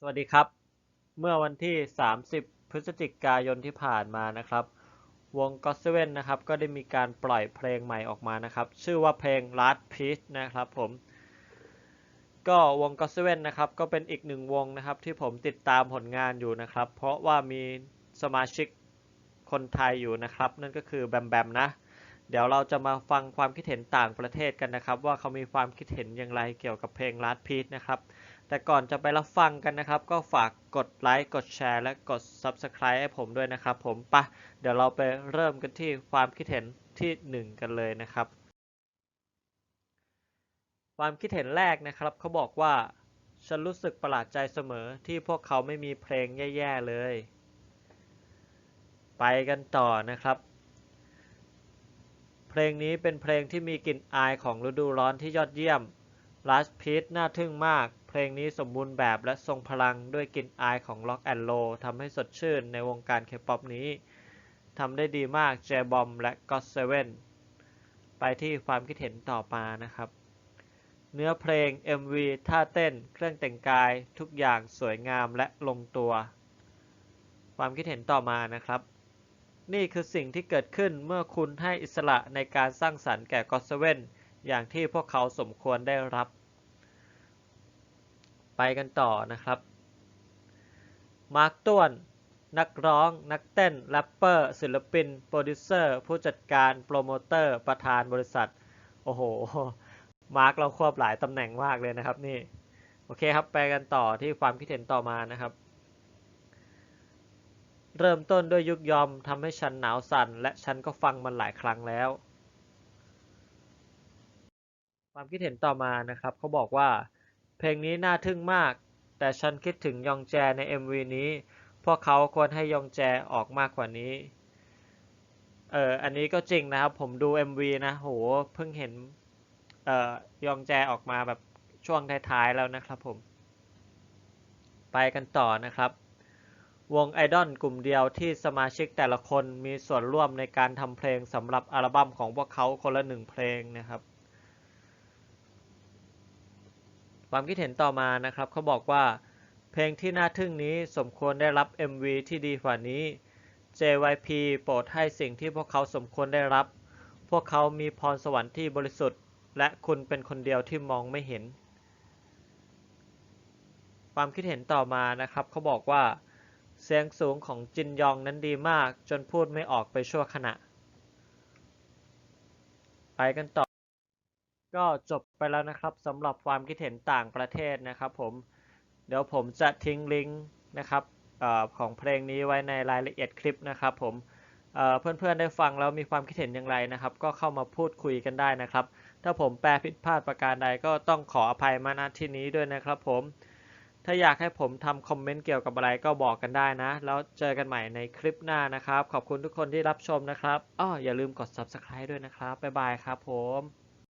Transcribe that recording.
สวัสดีครับ เมื่อวันที่ 30 พฤศจิกายนที่ผ่านมานะครับ วง g o s เ e n นะครับ ก็ได้มีการปล่อยเพลงใหม่ออกมานะครับ ชื่อว่าเพลง Last Piece นะครับผม ก็วง g o s เ e n นะครับ ก็เป็นอีกหนึ่งวงนะครับที่ผมติดตามผลงานอยู่นะครับ เพราะว่ามีสมาชิกคนไทยอยู่นะครับ นั่นก็คือแบมแบมนะ เดี๋ยวเราจะมาฟังความคิดเห็นต่างประเทศกันนะครับ ว่าเขามีความคิดเห็นอย่างไรเกี่ยวกับเพลง Last Piece นะครับ แต่ก่อนจะไปรับฟังกันนะครับ ก็ฝากกดไลค์กดแชร์และกด Subscribe ให้ผมด้วยนะครับ ผมปะเดี๋ยวเราไปเริ่มกันที่ความคิดเห็นที่ 1 กันเลยนะครับ ความคิดเห็นแรกนะครับเขาบอกว่า ฉันรู้สึกประหลาดใจเสมอที่พวกเขาไม่มีเพลงแย่ๆเลย ไปกันต่อนะครับเพลงนี้เป็นเพลงที่มีกลิ่นอายของฤดูร้อนที่ยอดเยี่ยม Last Piece น่าทึ่งมาก เพลงนี้สมบูรณ์แบบและทรงพลังด้วยกลิ่นอายของล็อกแอนด์โลทำให้สดชื่นในวงการเคป๊อปนี้ทำได้ดีมากเจบอมและก็เซเว่นไปที่ความคิดเห็นต่อมานะครับ เนื้อเพลง MV ท่าเต้น เครื่องแต่งกายทุกอย่างสวยงามและลงตัว ความคิดเห็นต่อมานะครับ นี่คือสิ่งที่เกิดขึ้นเมื่อคุณให้อิสระในการสร้างสรรค์แก่ก็เซเว่น อย่างที่พวกเขาสมควรได้รับ ไปกันต่อนะครับ มาร์คต้วน นักร้อง นักเต้นแรปเปอร์ ศิลปิน โปรดิวเซอร์ ผู้จัดการ โปรโมเตอร์ ประธานบริษัท โอ้โห มาร์คเราควบหลายตำแหน่งมากเลยนะครับนี่ โอเคครับ ไปกันต่อที่ความคิดเห็นต่อมานะครับเริ่มต้นด้วยยุกยอมทำให้ฉันหนาวสั่นและฉันก็ฟังมันหลายครั้งแล้ว ความคิดเห็นต่อมานะครับเขาบอกว่า เพลงนี้น่าทึ่งมาก แต่ฉันคิดถึงยองแจใน MV นี้ พวกเขาควรให้ยองแจออกมากกว่านี้ เอออันนี้ก็จริงนะครับ ผมดู MV นะโหเพิ่งเห็นเอ่อยองแจออกมาแบบช่วงท้ายๆแล้วนะครับผม ไปกันต่อนะครับ วงไอดอลกลุ่มเดียวที่สมาชิกแต่ละคนมีส่วนร่วมในการทำเพลงสำหรับอัลบั้มของพวกเขาคนละหนึ่งเพลงนะครับ ความคิดเห็นต่อมานะครับเขาบอกว่า เพลงที่น่าทึ่งนี้สมควรได้รับ MV ที่ดีกว่านี้ JYP โปรดให้สิ่งที่พวกเขาสมควรได้รับ พวกเขามีพรสวรรค์ที่บริสุทธิ์ และคุณเป็นคนเดียวที่มองไม่เห็น ความคิดเห็นต่อมานะครับเขาบอกว่า เสียงสูงของจินยองนั้นดีมาก จนพูดไม่ออกไปชั่วขณะ ไปกันต่อ ก็จบไปแล้วนะครับสำหรับความคิดเห็นต่างประเทศนะครับผมเดี๋ยวผมจะทิ้งลิงก์นะครับออของเพลงนี้ไว้ในรายละเอียดคลิปนะครับผมเเพื่อนๆได้ฟังแล้วมีความคิดเห็นอย่างไรนะครับ ก็เข้ามาพูดคุยกันได้นะครับ ถ้าผมแปลผิดพลาดประการใดก็ต้องขออภัยมาณที่นี้ด้วยนะครับผมถ้าอยากให้ผมทำคอมเมนต์เกี่ยวกับอะไรก็บอกกันได้นะ แล้วเจอกันใหม่ในคลิปหน้านะครับ ขอบคุณทุกคนที่รับชมนะครับอ้ออย่าลืมกด subscribe ด้วยนะครับบ๊ายบายครับผม